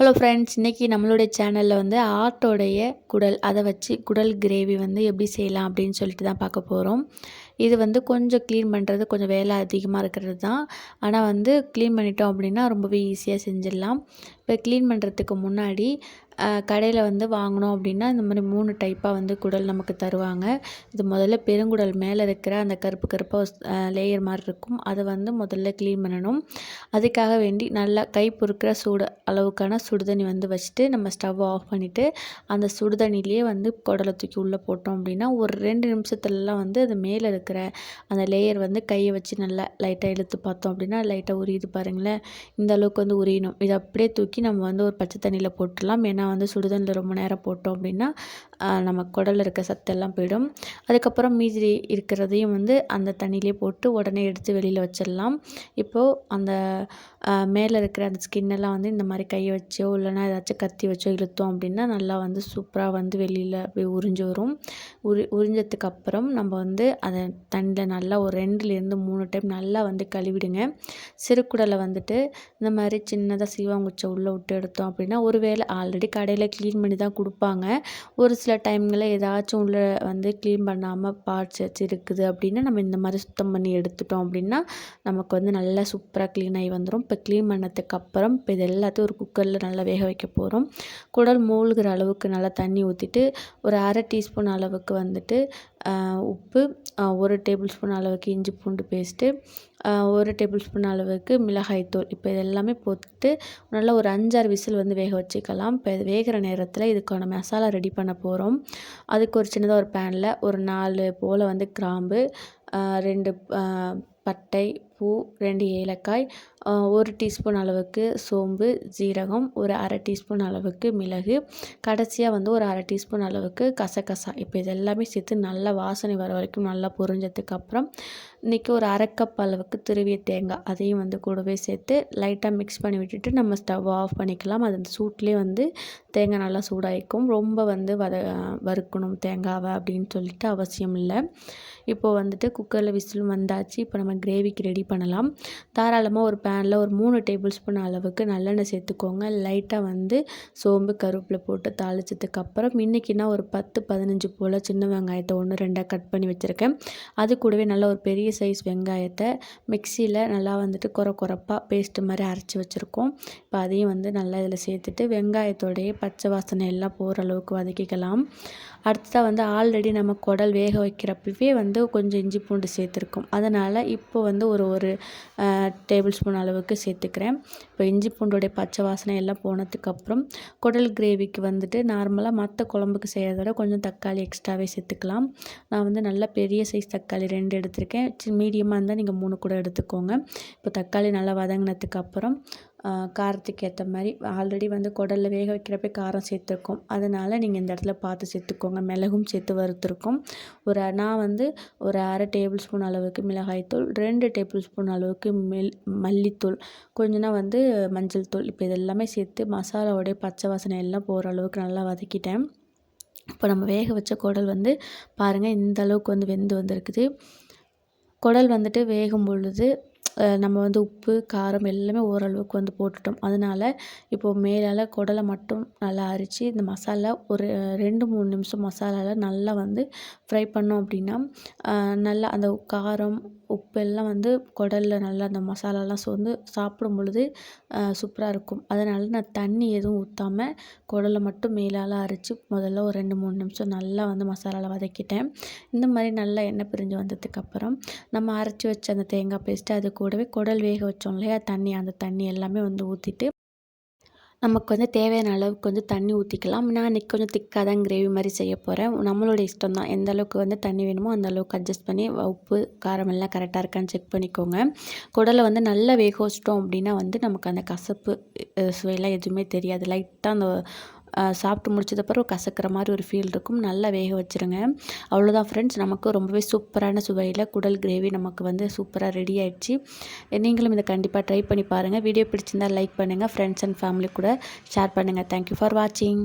Hello friends இன்றைக்கி நம்மளுடைய சேனலில் வந்து ஆட்டோடைய குடல் அதை வச்சு குடல் கிரேவி வந்து எப்படி செய்யலாம் அப்படின்னு சொல்லிட்டு தான் பார்க்க போகிறோம் இது வந்து கொஞ்சம் க்ளீன் பண்ணுறது கொஞ்சம் வேலை அதிகமாக இருக்கிறது தான். ஆனால் வந்து க்ளீன் பண்ணிட்டோம் அப்படின்னா ரொம்பவே ஈஸியாக செஞ்சிடலாம். இப்போ க்ளீன் பண்ணுறதுக்கு முன்னாடி கடையில் வந்து வாங்கினோம் அப்படின்னா இந்த மாதிரி மூணு டைப்பாக வந்து குடல் நமக்கு தருவாங்க. இது முதல்ல பெருங்குடல் மேலே இருக்கிற அந்த கருப்பு கருப்பாக லேயர் மாதிரி இருக்கும். அதை வந்து முதல்ல க்ளீன் பண்ணணும். அதுக்காக வேண்டி நல்லா கை பொறுக்கிற சூடு அளவுக்கான சுடுதண்ணி வந்து வச்சுட்டு நம்ம ஸ்டவ் ஆஃப் பண்ணிவிட்டு அந்த சுடுதண்ணிலேயே வந்து குடலை தூக்கி உள்ளே போட்டோம் அப்படின்னா ஒரு ரெண்டு நிமிஷத்துலலாம் வந்து அது மேலே இருக்கிற அந்த லேயர் வந்து கையை வச்சு நல்லா லைட்டாக இழுத்து பார்த்தோம் அப்படின்னா லைட்டாக உரியுது பாருங்களேன். இந்த அளவுக்கு வந்து உரியணும். இதை அப்படியே தூக்கி நம்ம வந்து ஒரு பச்சை தண்ணியில் போட்டுடலாம். ஏன்னா வந்து சுடுதண்ணில் ரொம்ப நேரம் போட்டோம் அப்படின்னா நம்ம குடலில் இருக்க சத்தெல்லாம் போயிடும். அதுக்கப்புறம் மீதி இருக்கிறதையும் வந்து அந்த தண்ணியிலே போட்டு உடனே எடுத்து வெளியில் வச்சிடலாம். இப்போது அந்த மேலே இருக்கிற அந்த ஸ்கின்னெல்லாம் வந்து இந்த மாதிரி கையை வச்சோ இல்லைனா ஏதாச்சும் கத்தி வச்சோ இழுத்தோம் அப்படின்னா நல்லா வந்து சூப்பராக வந்து வெளியில் அப்படி உறிஞ்சு வரும். உரி உறிஞ்சதுக்கு அப்புறம் நம்ம வந்து அதை தண்ணியில் நல்லா ஒரு ரெண்டுலேருந்து மூணு டைம் நல்லா வந்து கழுவிடுங்க. சிறுக்குடலை வந்துட்டு இந்த மாதிரி சின்னதாக சீவாங்குச்சை உள்ளே விட்டு எடுத்தோம் அப்படின்னா ஒரு வேளை ஆல்ரெடி கடையில் க்ளீன் பண்ணி தான் கொடுப்பாங்க. ஒரு சில டைமில் ஏதாச்சும் உள்ள வந்து க்ளீன் பண்ணாமல் பார்ட்ஸ் வச்சுருக்குது அப்படின்னா நம்ம இந்த மாதிரி சுத்தம் பண்ணி எடுத்துட்டோம் அப்படின்னா நமக்கு வந்து நல்லா சூப்பராக க்ளீன் ஆகி வந்துடும் இப்போ க்ளீன் பண்ணதுக்கப்புறம் இப்போ இது எல்லாத்தையும் ஒரு குக்கரில் நல்லா வேக வைக்க போகிறோம் குடல் மூழ்கிற அளவுக்கு நல்லா தண்ணி ஊற்றிட்டு ஒரு அரை டீஸ்பூன் அளவுக்கு வந்துட்டு உப்பு ஒரு டேபிள் ஸ்பூன் அளவுக்கு இஞ்சி பூண்டு பேஸ்ட்டு ஒரு டேபிள் ஸ்பூன் அளவுக்கு மிளகாய்த்தூள் இப்போ இது எல்லாமே போட்டு நல்லா ஒரு அஞ்சாறு விசில் வந்து வேக வச்சுக்கலாம். இப்போ இது வேகிற நேரத்தில் இதுக்கான மசாலா ரெடி பண்ண போகிறோம் அதுக்கு ஒரு சின்னதாக ஒரு பேனில் ஒரு நாலு போல் வந்து கிராம்பு ரெண்டு பட்டை பூ ரெண்டு ஏலக்காய் ஒரு டீஸ்பூன் அளவுக்கு சோம்பு ஜீரகம் ஒரு அரை டீஸ்பூன் அளவுக்கு மிளகு. கடைசியாக வந்து ஒரு அரை டீஸ்பூன் அளவுக்கு கசகசா. இப்போ இது எல்லாமே சேர்த்து நல்லா வாசனை வர வரைக்கும் நல்லா பொரிஞ்சதுக்கப்புறம் இன்றைக்கி ஒரு அரைக்கப் அளவுக்கு துருவிய தேங்காய் அதையும் வந்து கூடவே சேர்த்து லைட்டாக மிக்ஸ் பண்ணி விட்டுட்டு நம்ம ஸ்டவ் ஆஃப் பண்ணிக்கலாம். அது அந்த சூட்லேயே வந்து தேங்காய் நல்லா சூடாகிக்கும் ரொம்ப வந்து வத வறுக்கணும் தேங்காவை அப்படின்னு சொல்லிட்டு அவசியம் இல்லை. இப்போது வந்துட்டு குக்கரில் விசிலும் வந்தாச்சு. இப்போ நம்ம கிரேவிக்கு ரெடி பண்ணலாம். தாராளமாக ஒரு பேனில் ஒரு மூணு டேபிள் ஸ்பூன் அளவுக்கு நல்லெண்ணெய் சேர்த்துக்கோங்க. லைட்டாக வந்து சோம்பு கருவேப்பிலை போட்டு தாளிச்சதுக்கப்புறம் இன்றைக்கினா ஒரு பத்து பதினஞ்சு போல் சின்ன வெங்காயத்தை ஒன்று ரெண்டாக கட் பண்ணி வச்சுருக்கேன். அது கூடவே நல்ல ஒரு பெரிய சைஸ் வெங்காயத்தை மிக்சியில் நல்லா வந்துட்டு குறை குறைப்பாக பேஸ்ட்டு மாதிரி அரைச்சி வச்சுருக்கோம். இப்போ அதையும் வந்து நல்லா இதில் சேர்த்துட்டு வெங்காயத்தோடைய பச்சை வாசனை எல்லாம் போகிற அளவுக்கு வதக்கிக்கலாம். அடுத்ததாக வந்து ஆல்ரெடி நம்ம குடல் வேக வைக்கிறப்பவே வந்து கொஞ்சம் இஞ்சி பூண்டு சேர்த்துருக்கோம். அதனால் இப்போ வந்து ஒரு ஒரு டேபிள் ஸ்பூன் அளவுக்கு சேர்த்துக்கிறேன். இப்போ இஞ்சி பூண்டோடைய பச்சை வாசனை எல்லாம் போனதுக்கப்புறம் குடல் கிரேவிக்கு வந்துட்டு நார்மலாக மற்ற குழம்புக்கு செய்கிறத விட கொஞ்சம் தக்காளி எக்ஸ்ட்ராவே சேர்த்துக்கலாம். நான் வந்து நல்லா பெரிய சைஸ் தக்காளி ரெண்டு எடுத்திருக்கேன். மீடியமாக இருந்தால் நீங்கள் மூணு கூட எடுத்துக்கோங்க. இப்போ தக்காளி நல்லா வதங்கினதுக்கப்புறம் காரத்துக்கு ஏற்ற மாதிரி ஆல்ரெடி வந்து குடலில் வேக வைக்கிறப்ப காரம் சேர்த்துருக்கோம். அதனால் நீங்கள் இந்த இடத்துல பார்த்து சேர்த்துக்கோங்க. மிளகும் சேர்த்து வறுத்துருக்கோம். ஒரு நான் வந்து ஒரு அரை டேபிள் ஸ்பூன் அளவுக்கு மிளகாய்த்தூள் ரெண்டு டேபிள் ஸ்பூன் அளவுக்கு மில் மல்லித்தூள் கொஞ்சம்னா வந்து மஞ்சள் தூள். இப்போ இதெல்லாமே சேர்த்து மசாலாவோடைய பச்சை வாசனை எல்லாம் போகிற அளவுக்கு நல்லா வதக்கிட்டேன். இப்போ நம்ம வேக வச்ச குடல் வந்து பாருங்கள் இந்த அளவுக்கு வந்து வெந்து வந்திருக்குது. குடல் வந்துட்டு வேகும் பொழுது நம்ம வந்து உப்பு காரம் எல்லாமே ஓரளவுக்கு வந்து போட்டுட்டோம். அதனால் இப்போது மேலால் குடலை மட்டும் நல்லா அரித்து இந்த மசாலா ஒரு ரெண்டு மூணு நிமிஷம் மசாலாவில் நல்லா வந்து ஃப்ரை பண்ணோம் அப்படின்னா நல்லா அந்த காரம் உப்பெல்லாம் வந்து குடலில் நல்லா அந்த மசாலாலாம் சோர்ந்து சாப்பிடும் பொழுது சூப்பராக இருக்கும். அதனால் நான் தண்ணி எதுவும் ஊற்றாமல் குடல மட்டும் மேலால் அரைச்சி முதல்ல ஒரு ரெண்டு மூணு நிமிஷம் நல்லா வந்து மசாலாவில் வதக்கிட்டேன். இந்த மாதிரி நல்லா எண்ணெய் பிரிஞ்சு வந்ததுக்கப்புறம் நம்ம அரைச்சி வச்ச அந்த தேங்காய் பேஸ்ட்டு அது கூடவே குடல் வேக வச்சோம் இல்லையா? தண்ணி அந்த தண்ணி எல்லாமே வந்து ஊற்றிட்டு நமக்கு வந்து தேவையான அளவுக்கு வந்து தண்ணி ஊற்றிக்கலாம் நான் இன்றைக்கி கொஞ்சம் திக்காக தான் கிரேவி மாதிரி செய்ய போகிறேன் நம்மளோட இஷ்டம் தான். எந்த அளவுக்கு வந்து தண்ணி வேணுமோ அந்த அளவுக்கு அட்ஜஸ்ட் பண்ணி உப்பு காரம் எல்லாம் கரெக்டாக இருக்கான்னு செக் பண்ணிக்கோங்க. குடலை வந்து நல்லா வேக வச்சிட்டோம் அப்படின்னா வந்து நமக்கு அந்த கசப்பு சுவையெல்லாம் எதுவுமே தெரியாது. லைட்டாக அந்த சாப்பிட்டு முடிச்சதுக்கப்புறம் கசக்கிற மாதிரி ஒரு ஃபீல் இருக்கும். நல்லா வேக வச்சுருங்க. அவ்வளோதான் ஃப்ரெண்ட்ஸ் நமக்கு ரொம்பவே சூப்பரான சுவையில் குடல் கிரேவி நமக்கு வந்து சூப்பராக ரெடி ஆகிடுச்சு நீங்களும் இதை கண்டிப்பாக ட்ரை பண்ணி பாருங்கள் வீடியோ பிடிச்சிருந்தால் லைக் பண்ணுங்கள் ஃப்ரெண்ட்ஸ் அண்ட் ஃபேமிலி கூட ஷேர் பண்ணுங்கள் தேங்க்யூ ஃபார் வாட்சிங்